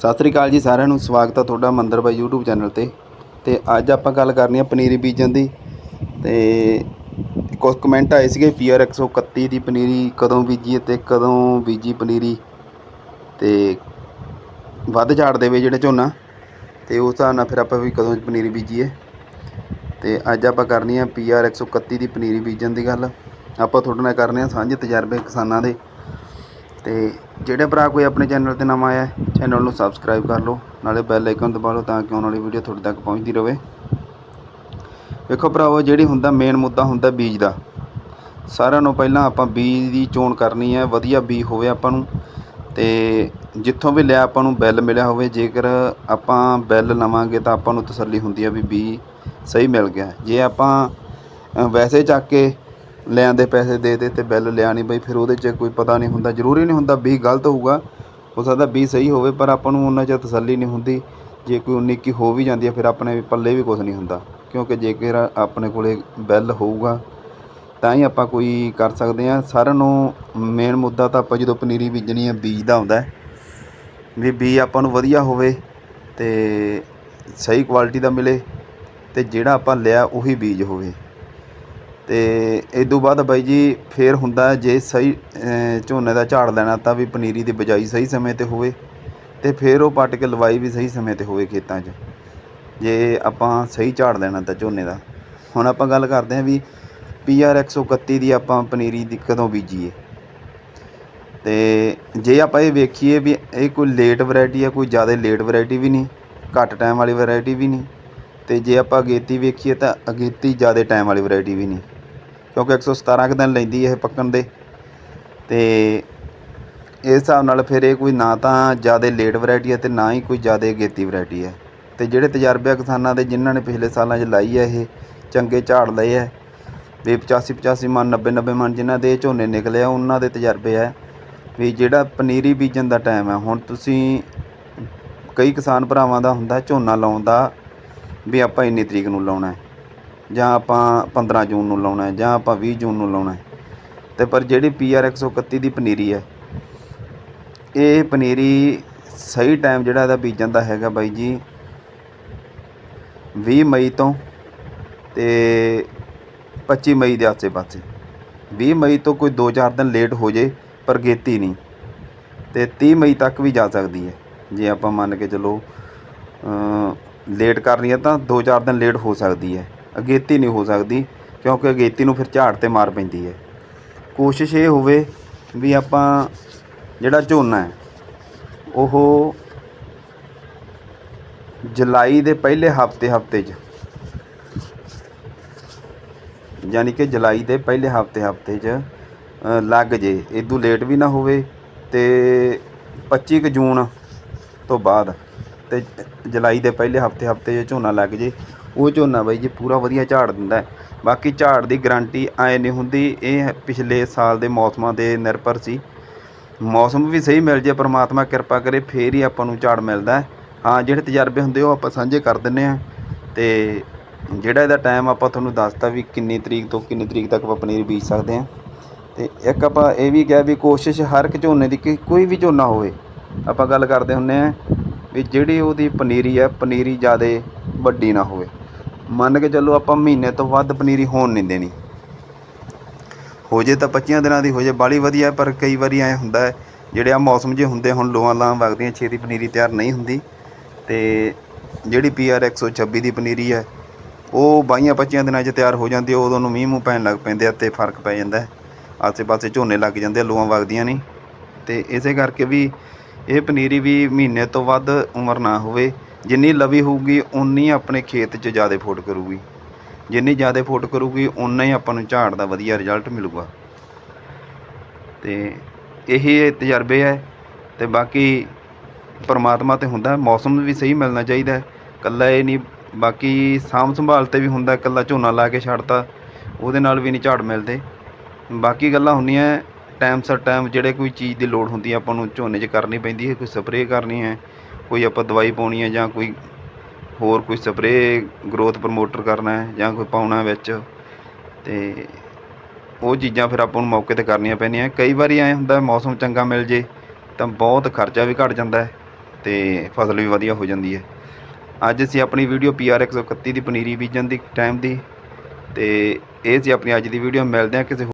ਸਤਿ ਸ੍ਰੀ ਅਕਾਲ ਜੀ ਸਾਰਿਆਂ ਨੂੰ, ਸਵਾਗਤ ਹੈ ਤੁਹਾਡਾ ਮੰਦਰ ਬਾਈ YouTube ਚੈਨਲ ਤੇ। ਤੇ ਅੱਜ ਆਪਾਂ ਗੱਲ ਕਰਨੀ ਆ ਪਨੀਰੀ ਬੀਜਣ ਦੀ। ਤੇ ਕੁਝ ਕਮੈਂਟ ਆਏ ਸੀਗੇ ਪੀਆਰ 131 ਦੀ ਪਨੀਰੀ ਕਦੋਂ ਬੀਜੀ ਤੇ ਕਦੋਂ ਬੀਜੀ ਪਨੀਰੀ। ਤੇ ਵੱਧ ਝਾੜ ਦੇਵੇ ਜਿਹੜੇ ਝੋਨਾ, ਤੇ ਉਸ ਹਿਸਾਬ ਨਾਲ ਫਿਰ ਆਪਾਂ ਵੀ ਕਦੋਂ ਪਨੀਰੀ ਬੀਜੀਏ। ਤੇ ਅੱਜ ਆਪਾਂ ਕਰਨੀ ਆ ਪੀਆਰ 131 ਦੀ ਪਨੀਰੀ ਬੀਜਣ ਦੀ ਗੱਲ। ਆਪਾਂ ਤੁਹਾਡੇ ਨਾਲ ਕਰਨੇ ਆ ਸਾਂਝੇ ਤਜਰਬੇ ਕਿਸਾਨਾਂ ਦੇ। ਤੇ ਜਿਹੜੇ ਭਰਾ ਕੋਈ ਆਪਣੇ ਚੈਨਲ ਤੇ ਨਵਾਂ ਆਇਆ ਚੈਨਲ ਨੂੰ ਸਬਸਕ੍ਰਾਈਬ ਕਰ ਲਓ, ਨਾਲੇ ਬੈਲ ਆਈਕਨ ਦਬਾ ਲਓ ਤਾਂ ਕਿ ਆਉਣ ਵਾਲੀ ਵੀਡੀਓ ਤੁਹਾਡੇ ਤੱਕ ਪਹੁੰਚਦੀ ਰਹੇ ਵੇਖੋ ਭਰਾਵੋ, ਜਿਹੜੀ ਹੁੰਦਾ ਮੇਨ ਮੁੱਦਾ ਹੁੰਦਾ ਬੀਜ ਦਾ। ਸਾਰਿਆਂ ਨੂੰ ਪਹਿਲਾਂ ਆਪਾਂ ਬੀਜ ਦੀ ਚੋਣ ਕਰਨੀ ਹੈ, ਵਧੀਆ ਬੀਜ ਹੋਵੇ ਆਪਾਂ ਨੂੰ, ਤੇ ਜਿੱਥੋਂ ਵੀ ਲਿਆ ਆਪਾਂ ਨੂੰ ਬਿੱਲ ਮਿਲਿਆ ਹੋਵੇ, ਜੇਕਰ ਆਪਾਂ ਬਿੱਲ ਲਵਾਂਗੇ ਤਾਂ ਆਪਾਂ ਨੂੰ ਤਸੱਲੀ ਹੁੰਦੀ ਹੈ ਵੀ ਬੀਜ ਸਹੀ ਮਿਲ ਗਿਆ। ਜੇ ਆਪਾਂ ਵੈਸੇ ਚੱਕ ਕੇ ਲੈਣ ਦੇ ਪੈਸੇ ਦੇ ਦੇ ਤੇ ਬਿੱਲ ਲਿਆ ਨਹੀਂ ਬਈ, ਫਿਰ ਉਹਦੇ 'ਚ ਕੋਈ ਪਤਾ ਨਹੀਂ ਹੁੰਦਾ, ਜ਼ਰੂਰੀ ਨਹੀਂ ਹੁੰਦਾ ਬੀਜ ਗਲਤ ਹੋਊਗਾ, ਹੋ ਸਕਦਾ ਬੀਜ ਸਹੀ ਹੋਵੇ, ਪਰ ਆਪਾਂ ਨੂੰ ਉਹਨਾਂ 'ਚ ਤਸੱਲੀ ਨਹੀਂ ਹੁੰਦੀ, ਜੇ ਕੋਈ ਉਨੀ ਕੀ ਹੋ ਵੀ ਜਾਂਦੀ ਹੈ, ਫਿਰ ਆਪਣੇ ਪੱਲੇ ਵੀ ਕੁਝ ਨਹੀਂ ਹੁੰਦਾ, ਕਿਉਂਕਿ ਜੇਕਰ ਆਪਣੇ ਕੋਲੇ ਬਿੱਲ ਹੋਊਗਾ, ਤਾਂ ਹੀ ਆਪਾਂ ਕੋਈ ਕਰ ਸਕਦੇ ਹਾਂ। ਸਾਰਿਆਂ ਨੂੰ ਮੇਨ ਮੁੱਦਾ ਤਾਂ ਆਪਾਂ ਜਦੋਂ ਪਨੀਰੀ ਬੀਜਣੀ ਹੈ, ਬੀਜ ਦਾ ਹੁੰਦਾ ਵੀ ਬੀਜ ਆਪਾਂ ਨੂੰ ਵਧੀਆ ਹੋਵੇ ਤੇ ਸਹੀ ਕੁਆਲਿਟੀ ਦਾ ਮਿਲੇ ਤੇ ਜਿਹੜਾ ਆਪਾਂ ਲਿਆ ਉਹੀ ਬੀਜ ਹੋਵੇ। ਅਤੇ ਇਹ ਤੋਂ ਬਾਅਦ ਬਾਈ ਜੀ ਫਿਰ ਹੁੰਦਾ ਜੇ ਸਹੀ ਝੋਨੇ ਦਾ ਝਾੜ ਲੈਣਾ ਤਾਂ ਵੀ ਪਨੀਰੀ ਦੀ ਬਿਜਾਈ ਸਹੀ ਸਮੇਂ ਤੇ ਹੋਵੇ ਅਤੇ ਫਿਰ ਉਹ ਪੱਟ ਕੇ ਲਵਾਈ ਵੀ ਸਹੀ ਸਮੇਂ ਤੇ ਹੋਵੇ ਖੇਤਾਂ 'ਚ। ਜੇ ਆਪਾਂ ਸਹੀ ਝਾੜ ਲੈਣਾ ਤਾਂ ਝੋਨੇ ਦਾ। ਹੁਣ ਆਪਾਂ ਗੱਲ ਕਰਦੇ ਹਾਂ ਵੀ ਪੀ ਪੀਆਰ 131 ਦੀ ਆਪਾਂ ਪਨੀਰੀ ਦੀ ਕਦੋਂ ਬੀਜੀਏ। ਅਤੇ ਜੇ ਆਪਾਂ ਇਹ ਵੇਖੀਏ ਵੀ ਇਹ ਕੋਈ ਲੇਟ ਵੈਰਾਈਟੀ ਆ ਕੋਈ ਜ਼ਿਆਦਾ ਲੇਟ ਵੈਰਾਈਟੀ ਵੀ ਨਹੀਂ, ਘੱਟ ਟਾਈਮ ਵਾਲੀ ਵੈਰਾਈਟੀ ਵੀ ਨਹੀਂ ਅਤੇ ਜੇ ਆਪਾਂ ਅਗੇਤੀ ਵੇਖੀਏ ਤਾਂ ਅਗੇਤੀ ਜ਼ਿਆਦਾ ਟਾਈਮ ਵਾਲੀ ਵੈਰਾਈਟੀ ਵੀ ਨਹੀਂ। ਕਿਉਂਕਿ 117 ਕੁ ਦਿਨ ਲੈਂਦੀ ਇਹ ਪੱਕਣ ਦੇ। ਤੇ ਇਸ ਹਿਸਾਬ ਨਾਲ ਫਿਰ ਇਹ ਕੋਈ ਨਾ ਤਾਂ ਜ਼ਿਆਦਾ ਲੇਟ ਵੈਰਾਈਟੀ ਹੈ ਤੇ ਨਾ ਹੀ ਕੋਈ ਜ਼ਿਆਦਾ ਅਗੇਤੀ ਵੈਰਾਈਟੀ ਹੈ। ਤੇ ਜਿਹੜੇ ਤਜਰਬੇ ਕਿਸਾਨਾਂ ਦੇ ਜਿਨ੍ਹਾਂ ਨੇ ਪਿਛਲੇ ਸਾਲਾਂ 'ਚ ਲਾਈ ਹੈ ਇਹ ਚੰਗੇ ਝਾੜ ਲਏ ਹੈ, ਵੀ 85 85 ਮਨ 90 90 ਮਨ ਜਿਨ੍ਹਾਂ ਦੇ ਝੋਨੇ ਨਿਕਲੇ ਆ, ਉਹਨਾਂ ਦੇ ਤਜਰਬੇ ਹੈ ਵੀ ਜਿਹੜਾ ਪਨੀਰੀ ਬੀਜਣ ਦਾ ਟਾਈਮ ਹੈ। ਹੁਣ ਤੁਸੀਂ ਕਈ ਕਿਸਾਨ ਭਰਾਵਾਂ ਦਾ ਹੁੰਦਾ ਝੋਨਾ ਲਾਉਣ ਦਾ ਵੀ ਆਪਾਂ ਇੰਨੀ ਤਰੀਕ ਨੂੰ ਲਾਉਣਾ ਹੈ। ਜਾਂ ਆਪਾਂ 15 ਜੂਨ ਨੂੰ ਲਾਉਣਾ ਜਾਂ ਆਪਾਂ ਵੀਹ ਜੂਨ ਨੂੰ ਲਾਉਣਾ ਅਤੇ ਪਰ ਜਿਹੜੀ ਪੀ ਆਰ ਇੱਕ ਸੌ ਇਕੱਤੀ ਦੀ ਪਨੀਰੀ ਹੈ, ਇਹ ਪਨੀਰੀ ਸਹੀ ਟਾਈਮ ਜਿਹੜਾ ਇਹਦਾ ਬੀਜਣ ਦਾ ਹੈਗਾ ਬਾਈ ਜੀ, ਵੀਹ ਮਈ ਤੋਂ ਅਤੇ ਪੱਚੀ ਮਈ ਦੇ ਆਸੇ-ਪਾਸੇ ਵੀਹ ਮਈ ਤੋਂ ਕੋਈ 2-4 ਦਿਨ ਲੇਟ ਹੋ ਜੇ, ਪਰ ਗੇਤੀ ਨਹੀਂ। ਤੇ 30 ਮਈ ਤੱਕ ਵੀ ਜਾ ਸਕਦੀ ਹੈ। ਜੇ ਆਪਾਂ ਮੰਨ ਕੇ ਚੱਲੋ ਲੇਟ ਕਰਨੀ ਹੈ ਤਾਂ 2-4 ਦਿਨ ਲੇਟ ਹੋ ਸਕਦੀ ਹੈ। ਅਗੇਤੀ ਨਹੀਂ ਹੋ ਸਕਦੀ, ਕਿਉਂਕਿ ਅਗੇਤੀ ਨੂੰ ਫਿਰ ਝਾੜ ਤੇ ਮਾਰ ਪੈਂਦੀ ਹੈ। ਕੋਸ਼ਿਸ਼ ਇਹ ਹੋਵੇ ਵੀ ਆਪਾਂ ਜਿਹੜਾ ਝੋਨਾ ਹੈ, ਉਹ ਜੁਲਾਈ ਦੇ ਪਹਿਲੇ ਹਫ਼ਤੇ ਹਫ਼ਤੇ 'ਚ, ਯਾਨੀ ਕਿ ਜੁਲਾਈ ਦੇ ਪਹਿਲੇ ਹਫ਼ਤੇ ਹਫ਼ਤੇ 'ਚ ਲੱਗ ਜੇ। ਇਦੋਂ ਲੇਟ ਵੀ ਨਾ ਹੋਵੇ ਤੇ 25 ਕੁ ਜੂਨ ਤੋਂ ਬਾਅਦ ਤੇ ਜੁਲਾਈ ਦੇ ਪਹਿਲੇ ਹਫ਼ਤੇ ਹਫ਼ਤੇ 'ਚ ਝੋਨਾ ਲੱਗ ਜੇ। ਉਹ ਝੋਨਾ ਬਾਈ ਜੀ ਪੂਰਾ ਵਧੀਆ ਝਾੜ ਦਿੰਦਾ ਬਾਕੀ ਝਾੜ ਦੀ ਗਾਰੰਟੀ ਐ ਨਹੀਂ ਹੁੰਦੀ, ਇਹ ਪਿਛਲੇ ਸਾਲ ਦੇ ਮੌਸਮਾਂ ਦੇ ਨਿਰਭਰ ਸੀ। ਮੌਸਮ ਵੀ ਸਹੀ ਮਿਲ ਜੇ, ਪ੍ਰਮਾਤਮਾ ਕਿਰਪਾ ਕਰੇ, ਫੇਰ ਹੀ ਆਪਾਂ ਨੂੰ ਝਾੜ ਮਿਲਦਾ ਹਾਂ। ਜਿਹੜੇ ਤਜਰਬੇ ਹੁੰਦੇ ਉਹ ਆਪਾਂ ਸਾਂਝੇ ਕਰ ਦਿੰਨੇ ਆ ਤੇ ਜਿਹੜਾ ਇਹਦਾ ਟਾਈਮ ਆਪਾਂ ਤੁਹਾਨੂੰ ਦੱਸਤਾ ਵੀ ਕਿੰਨੀ ਤਰੀਕ ਤੋਂ ਕਿੰਨੀ ਤਰੀਕ ਤੱਕ ਆਪਾਂ ਪਨੀਰ ਬੀਜ ਸਕਦੇ ਆ ਤੇ ਇੱਕ ਆਪਾਂ ਇਹ ਵੀ ਕਿਹਾ ਵੀ ਕੋਸ਼ਿਸ਼ ਹਰ ਇੱਕ ਝੋਨੇ ਦੀ ਕਿ ਕੋਈ ਵੀ ਝੋਨਾ ਹੋਵੇ, ਆਪਾਂ ਗੱਲ ਕਰਦੇ ਹੁੰਨੇ ਆ ਵੀ ਜਿਹੜੀ ਉਹਦੀ ਪਨੀਰੀ ਹੈ, ਪਨੀਰੀ ਜ਼ਿਆਦਾ ਵੱਡੀ ਨਾ ਹੋਵੇ। ਮੰਨ ਕੇ ਚੱਲੋ ਆਪਾਂ ਮਹੀਨੇ ਤੋਂ ਵੱਧ ਪਨੀਰੀ ਹੋਣ ਨਹੀਂ ਦੇਣੀ। ਹੋ ਜੇ ਤਾਂ 25 ਦਿਨਾਂ ਦੀ ਹੋ ਜੇ, ਬਾਲੀ ਵਧੀਆ, ਪਰ ਕਈ ਵਾਰੀ ਐ ਹੁੰਦਾ ਹੈ, ਜਿਹੜੇ ਆ ਮੌਸਮ ਜੇ ਹੁੰਦੇ ਹੁਣ ਲੋਆਂ ਲਾਂ ਵਗਦੀਆਂ, ਛੇਤੀ ਪਨੀਰੀ ਤਿਆਰ ਨਹੀਂ ਹੁੰਦੀ। ਤੇ ਜਿਹੜੀ ਪੀਆਰ 126 ਦੀ ਪਨੀਰੀ ਹੈ, ਉਹ ਬਾਈਆਂ 25 ਦਿਨਾਂ 'ਚ ਤਿਆਰ ਹੋ ਜਾਂਦੀ ਹੈ, ਉਦੋਂ ਨੂੰ ਮੀਂਹ ਮੂੰਹ ਪੈਣ ਲੱਗ ਪੈਂਦੇ ਆ, ਤੇ ਫ਼ਰਕ ਪੈ ਜਾਂਦਾ ਆਸੇ ਪਾਸੇ ਝੋਨੇ ਲੱਗ ਜਾਂਦੇ ਆ ਲੋਆਂ ਵਗਦੀਆਂ ਨਹੀਂ। ਤੇ ਇਸੇ ਕਰਕੇ ਵੀ ਇਹ ਪਨੀਰੀ ਵੀ ਮਹੀਨੇ ਤੋਂ ਵੱਧ ਉਮਰ ਨਾ ਹੋਵੇ ਜਿੰਨੀ ਲਵੀ ਹੋਊਗੀ ਉਨੀ ਆਪਣੇ ਖੇਤ 'ਚ ਜ਼ਿਆਦਾ ਫੁੱਟ ਕਰੂਗੀ। ਜਿੰਨੀ ਜ਼ਿਆਦਾ ਫੁੱਟ ਕਰੂਗੀ ਉਨਾ ਹੀ ਆਪਾਂ ਨੂੰ ਝਾੜ ਦਾ ਵਧੀਆ ਰਿਜ਼ਲਟ ਮਿਲੂਗਾ। ਤੇ ਇਹੀ ਤਜਰਬੇ ਹੈ ਤੇ ਬਾਕੀ ਪਰਮਾਤਮਾ ਤੇ ਹੁੰਦਾ ਮੌਸਮ ਵੀ ਸਹੀ ਮਿਲਣਾ ਚਾਹੀਦਾ ਹੈ। ਕੱਲਾ ਇਹ ਨਹੀਂ ਬਾਕੀ ਸਾਂਭ ਸੰਭਾਲ ਤੇ ਵੀ ਹੁੰਦਾ ਹੈ, ਕੱਲਾ ਝੋਨਾ ਲਾ ਕੇ ਛੱਡਤਾ ਉਹਦੇ ਨਾਲ ਵੀ ਨਹੀਂ ਝਾੜ ਮਿਲਦੇ। ਬਾਕੀ ਗੱਲਾਂ ਹੁੰਦੀਆਂ ਟਾਈਮ ਸਰ ਟਾਈਮ ਜਿਹੜੇ ਕੋਈ ਚੀਜ਼ ਦੀ ਲੋੜ ਹੁੰਦੀ ਆਪਾਂ ਨੂੰ ਝੋਨੇ 'ਚ ਕਰਨੀ ਪੈਂਦੀ ਹੈ ਕੋਈ ਸਪਰੇਅ ਕਰਨੀ ਹੈ ਕੋਈ ਆਪਾਂ ਦਵਾਈ ਪਾਉਣੀ ਹੈ ਜਾਂ ਕੋਈ ਹੋਰ ਕੋਈ ਸਪਰੇਅ ਗਰੋਥ ਪ੍ਰਮੋਟਰ ਕਰਨਾ ਹੈ ਜਾਂ ਕੋਈ ਪਾਉਣਾ ਵਿੱਚ, ਤੇ ਉਹ ਚੀਜ਼ਾਂ ਫਿਰ ਆਪਾਂ ਨੂੰ ਮੌਕੇ ਤੇ ਕਰਨੀਆਂ ਪੈਂਦੀਆਂ। ਕਈ ਵਾਰੀ ਐਂ ਹੁੰਦਾ ਮੌਸਮ ਚੰਗਾ ਮਿਲ ਜੇ ਤਾਂ ਬਹੁਤ ਖਰਚਾ ਵੀ ਘਟ ਜਾਂਦਾ ਹੈ ਤੇ ਫਸਲ ਵੀ ਵਧੀਆ ਹੋ ਜਾਂਦੀ ਹੈ। ਅੱਜ ਅਸੀਂ ਆਪਣੀ ਵੀਡੀਓ PR 131 ਦੀ ਪਨੀਰੀ ਬੀਜਣ ਦੀ ਟਾਈਮ ਦੀ ਤੇ ਇਹ ਸੀ ਆਪਣੀ ਅੱਜ ਦੀ ਵੀਡੀਓ। ਮਿਲਦੇ ਹਾਂ ਕਿਸੇ